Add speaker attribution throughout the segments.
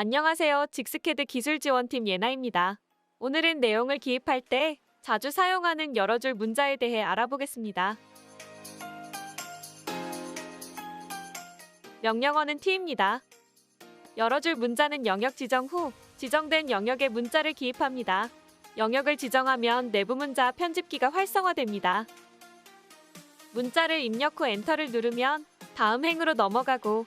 Speaker 1: 안녕하세요. 직스캐드 기술지원팀 예나입니다. 오늘은 내용을 기입할 때 자주 사용하는 여러 줄 문자에 대해 알아보겠습니다. 명령어는 T입니다. 여러 줄 문자는 영역 지정 후 지정된 영역에 문자를 기입합니다. 영역을 지정하면 내부 문자 편집기가 활성화됩니다. 문자를 입력 후 엔터를 누르면 다음 행으로 넘어가고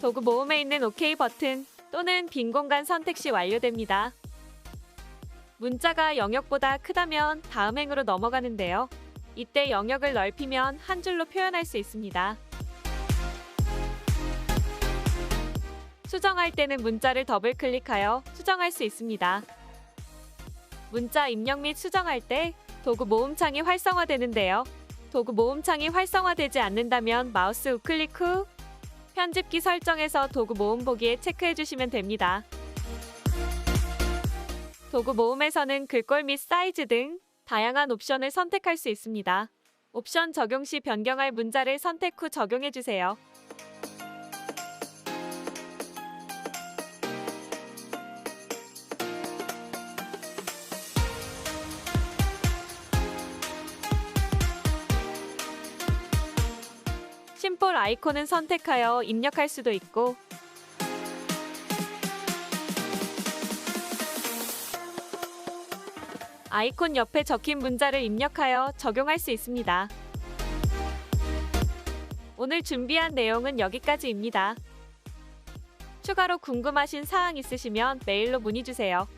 Speaker 1: 도구 모음에 있는 OK 버튼 또는 빈 공간 선택 시 완료됩니다. 문자가 영역보다 크다면 다음 행으로 넘어가는데요. 이때 영역을 넓히면 한 줄로 표현할 수 있습니다. 수정할 때는 문자를 더블 클릭하여 수정할 수 있습니다. 문자 입력 및 수정할 때 도구 모음창이 활성화되는데요. 도구 모음창이 활성화되지 않는다면 마우스 우클릭 후 편집기 설정에서 도구 모음 보기에 체크해 주시면 됩니다. 도구 모음에서는 글꼴 및 사이즈 등 다양한 옵션을 선택할 수 있습니다. 옵션 적용 시 변경할 문자를 선택 후 적용해 주세요. 심볼 아이콘은 선택하여 입력할 수도 있고 아이콘 옆에 적힌 문자를 입력하여 적용할 수 있습니다. 오늘 준비한 내용은 여기까지입니다. 추가로 궁금하신 사항 있으시면 메일로 문의 주세요.